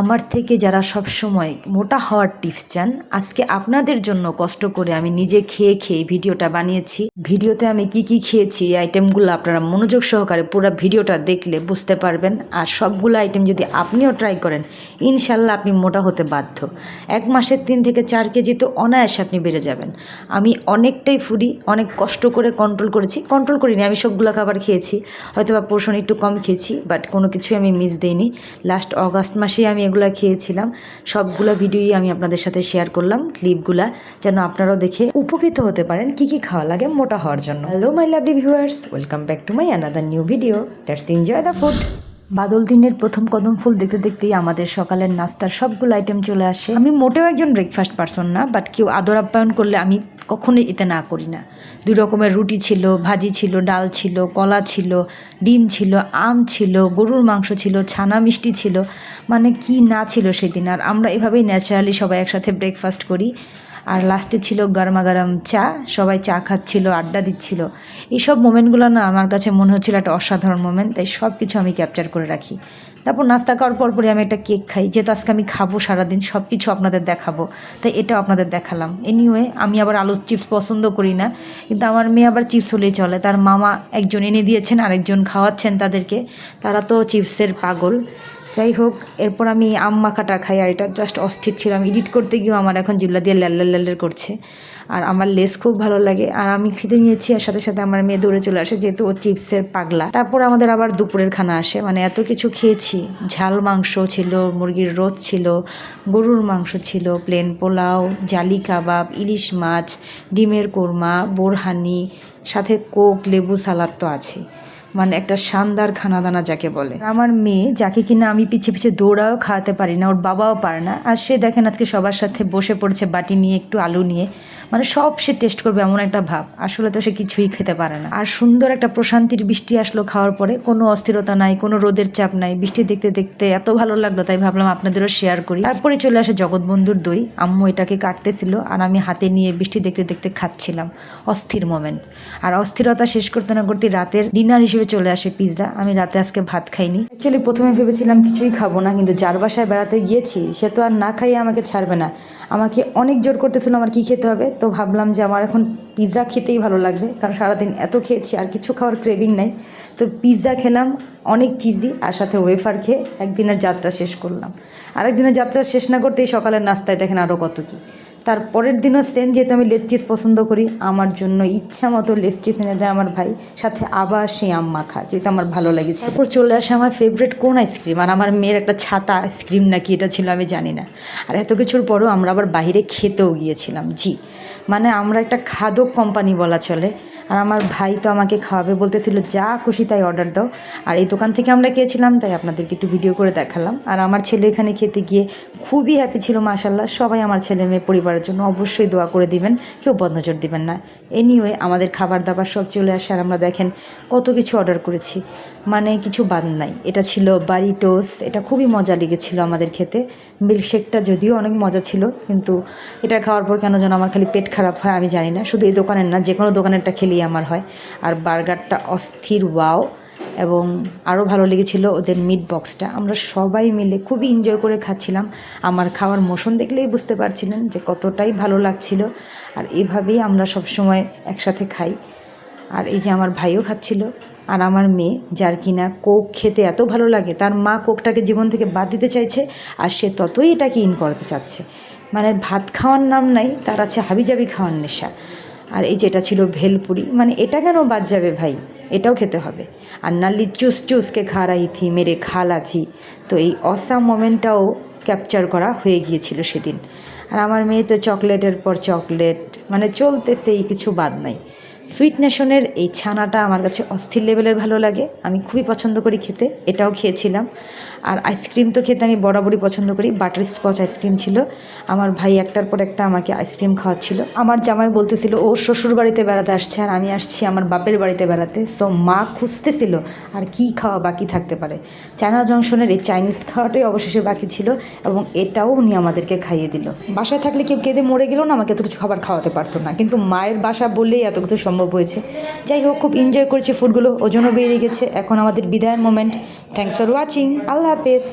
আমার থেকে যারা সব সময় মোটা হওয়ার টিপস চান, আজকে আপনাদের জন্য কষ্ট করে আমি নিজে খেয়ে খেয়ে ভিডিওটা বানিয়েছি। ভিডিওতে আমি কি কি খেয়েছি আইটেমগুলো আপনারা মনোযোগ সহকারে পুরো ভিডিওটা দেখলে বুঝতে পারবেন। আর সবগুলো আইটেম যদি আপনিও ট্রাই করেন ইনশাল্লাহ আপনি মোটা হতে বাধ্য। এক মাসের তিন থেকে চার কেজি তো অনায়াসে আপনি বেড়ে যাবেন। আমি অনেকটাই ফুডি অনেক কষ্ট করে কন্ট্রোল করেছি। কন্ট্রোল করিনি, আমি সবগুলো খাবার খেয়েছি। হয়তো বা পোর্শন একটু কম খেয়েছি বাট কোনো কিছুই আমি মিস দিইনি। লাস্ট অগাস্ট মাসেই আমি এগুলো খেয়েছিলাম। সবগুলো ভিডিওই আমি আপনাদের সাথে শেয়ার করলাম ক্লিপগুলা যেন আপনারাও দেখে উপকৃত হতে পারেন কি কি খাওয়া লাগে মোটা হওয়ার জন্য। Hello my lovely viewers welcome back to my another new video let's enjoy the food বাদল দিনের প্রথম কদম ফুল দেখতে দেখতেই আমাদের সকালের নাস্তার সবগুলো আইটেম চলে আসে। আমি মোটেও একজন ব্রেকফাস্ট পারসন না বাট কেউ আদর আপ্যায়ন করলে আমি কখনোই এতে না করি না। দুই রকমের রুটি ছিল, ভাজি ছিল, ডাল ছিল, কলা ছিল, ডিম ছিল, আম ছিল, গরুর মাংস ছিল, ছানা মিষ্টি ছিল মানে কি না ছিল সেদিন। আর আমরা এভাবেই ন্যাচারালি সবাই একসাথে ব্রেকফাস্ট করি। আর লাস্টে ছিল গরমা গরম চা, সবাই চা খাচ্ছিল, আড্ডা দিচ্ছিল। এইসব মোমেন্টগুলো না আমার কাছে মনে হচ্ছিল একটা অসাধারণ মোমেন্ট, তাই সব কিছু আমি ক্যাপচার করে রাখি। তারপর নাস্তা খাওয়ার পর পরে আমি একটা কেক খাই, যেহেতু আজকে আমি খাব সারাদিন সব কিছু আপনাদের দেখাবো, তাই এটাও আপনাদের দেখালাম। এনিওয়ে আমি আবার আলুর চিপস পছন্দ করি না, কিন্তু আমার মেয়ে আবার চিপস হলেই চলে। তার মামা একজন এনে দিয়েছেন, আরেকজন খাওয়াচ্ছেন তাদেরকে। তারা তো চিপসের পাগল। যাই হোক, এরপর আমি আম মাখাটা খাই আর এটা জাস্ট অস্থির ছিলাম এডিট করতে গিয়েও আমার এখন জিল্লা দিয়ে ল্যাল্লাল ল্যাল্লার করছে। আর আমার লেস খুব ভালো লাগে। আর আমি খেতে নিয়েছি আর সাথে সাথে আমার মেয়ে দৌড়ে চলে আসে যেহেতু ও চিপসের পাগলা। তারপর আমাদের আবার দুপুরের খানা আসে। মানে এত কিছু খেয়েছি। ঝাল মাংস ছিল, মুরগির রোদ ছিল, গরুর মাংস ছিল প্লেন পোলাও, জালি কাবাব, ইলিশ মাছ, ডিমের কোরমা, বোরহানি, সাথে কোক, লেবু, সালাদ তো আছে মানে একটা শানদার খানা দানা যাকে বলে। আমার মেয়ে, যাকে কিনা আমি পিছে পিছে দৌড়াও খাওয়াতে পারি না, ওর বাবাও পারে না। আর সে দেখেন আজকে সবার সাথে বসে পড়েছে বাটি নিয়ে, একটু আলু নিয়ে। মানে সব সে টেস্ট করবে এমন একটা ভাব। আসলে তো সে কিছুই খেতে পারে না। আর সুন্দর একটা প্রশান্তির বৃষ্টি আসলো খাওয়ার পরে। কোনো অস্থিরতা নাই, কোনো রোদের চাপ নাই। বৃষ্টি দেখতে দেখতে এত ভালো লাগল, তাই ভাবলাম আপনাদেরও শেয়ার করি। তারপরে চলে আসে জগৎবন্ধুর দই। আম্মু এটাকে কাটতেছিল আর আমি হাতে নিয়ে বৃষ্টি দেখতে দেখতে খাচ্ছিলাম। অস্থির মোমেন্ট আর অস্থিরতা শেষ করতে না করতে রাতের ডিনার হিসেবে চলে আসে পিৎজা আমি রাতে আজকে ভাত খাইনি। অ্যাকচুয়ালি প্রথমে ভেবেছিলাম কিছুই খাব না, কিন্তু যার বাসায় বেড়াতে গিয়েছি, সে তো আর না খাইয়ে আমাকে ছাড়বে না। আমাকে অনেক জোর করতেছিল আমার কি খেতে হবে, তো ভাবলাম যে আমার এখন পিৎজা খেতেই ভালো লাগবে, কারণ সারাদিন এত খেয়েছি, আর কিছু খাওয়ার ক্রেভিং নাই। তো পিৎজা খেলাম, অনেক চিজি আর সাথে ওয়েফার খেয়ে একদিনের যাত্রা শেষ করলাম। আরেকদিনের যাত্রা শেষ না করতেই সকালের নাস্তায় দেখেন আরও কত কী। তার পরের দিনও সেম যেহেতু আমি লেট চিজ পছন্দ করি, আমার জন্য ইচ্ছা মতো লেট চিজ এনে দেয় আমার ভাই, সাথে আবার সেই আম মাখা যেহেতু আমার ভালো লেগেছে। তারপর চলে আসে আমার ফেভারিট কোন আইসক্রিম আর আমার মেয়ের একটা ছাতা আইসক্রিম নাকি এটা ছিল আমি জানি না। আর এত কিছুর পরও আমরা আবার বাইরে খেতেও গিয়েছিলাম, জি। মানে আমরা একটা খাদক কোম্পানি বলা চলে। আর আমার ভাই তো আমাকে খাওয়াবে বলতেছিল, যা খুশি তাই অর্ডার দাও। আর এই দোকান থেকে আমরা খেয়েছিলাম, তাই আপনাদেরকে একটু ভিডিও করে দেখালাম। আর আমার ছেলে এখানে খেতে গিয়ে খুবই হ্যাপি ছিল মাশাল্লাহ সবাই আমার ছেলে মেয়ে পরিবারের জন্য অবশ্যই দোয়া করে দিবেন, কেউ বদনজর দিবেন না। এনিওয়ে আমাদের খাবার দাবার সব চলে আসে। আর আমরা দেখেন কত কিছু অর্ডার করেছি। মানে কিছু বাদ নাই। এটা ছিল বাড়ি টোস এটা খুবই মজা লেগেছিল আমাদের খেতে। মিল্কশেকটা যদিও অনেক মজা ছিল, কিন্তু এটা খাওয়ার পর কেন যেন আমার খালি পেট খারাপ হয় আমি জানি না। শুধু দোকানের না যে কোনো দোকানেরটা খেলেই আমার হয়। আর বার্গারটা অস্থির, ওয়াও। এবং আরও ভালো লেগেছিল ওদের মিট বক্সটা আমরা সবাই মিলে খুবই এনজয় করে খাচ্ছিলাম। আমার খাওয়ার মোশন দেখলেই বুঝতে পারছিলেন যে কতটাই ভালো লাগছিল। আর এভাবেই আমরা সবসময় একসাথে খাই। আর এই যে আমার ভাইও খাচ্ছিল। আর আমার মেয়ে, যার কিনা কোক খেতে এত ভালো লাগে, তার মা কোকটাকে জীবন থেকে বাদ দিতে চাইছে, আর সে ততই এটাকে ইন করাতে চাচ্ছে। মানে ভাত খাওয়ার নাম নাই, তার আছে হাবিজাবি খাওয়ার নেশা। আর এই যেটা ছিল ভেলপুরি মানে এটা কেন বাদ যাবে ভাই? এটাও খেতে হবে। আর নাল্লি চুস চুসকে খা রাহি থি, মেরে খাল আছি তো এই অসাম মোমেন্টটাও ক্যাপচার করা হয়ে গিয়েছিল সেদিন। আর আমার মেয়ে তো চকলেটের পর চকলেট। মানে চলতেছেই, কিছু বাদ নাই। সুইট নেশনের এই ছানাটা আমার কাছে অস্থির লেভেলের ভালো লাগে। আমি খুবই পছন্দ করি খেতে, এটাও খেয়েছিলাম। আর আইসক্রিম তো খেতে আমি বরাবরই পছন্দ করি। বাটার স্কচ আইসক্রিম ছিল। আমার ভাই একটার পর একটা আমাকে আইসক্রিম খাওয়াচ্ছিল। আমার জামাই বলতেছিল ও শ্বশুর বাড়িতে বেড়াতে আসছে আর আমি আসছি আমার বাপের বাড়িতে বেড়াতে। সো মা খুঁজতেছিল, আর কি খাওয়া বাকি থাকতে পারে? চায়না জংশনের এই চাইনিজ খাওয়াটাই অবশেষে বাকি ছিল এবং এটাও উনি আমাদেরকে খাইয়ে দিল। বাসায় থাকলে কেউ কেঁদে মরে গেলেও না আমাকে এত কিছু খাবার খাওয়াতে পারতো না। কিন্তু মায়ের বাসা বললেই এত কিছু সম্ভব হয়েছে। যাই হোক, খুব এনজয় করেছি ফুডগুলো, ওজনও বেরিয়ে গেছে। এখন আমাদের বিদায়ের moment thanks for watching Allah হাফেজ।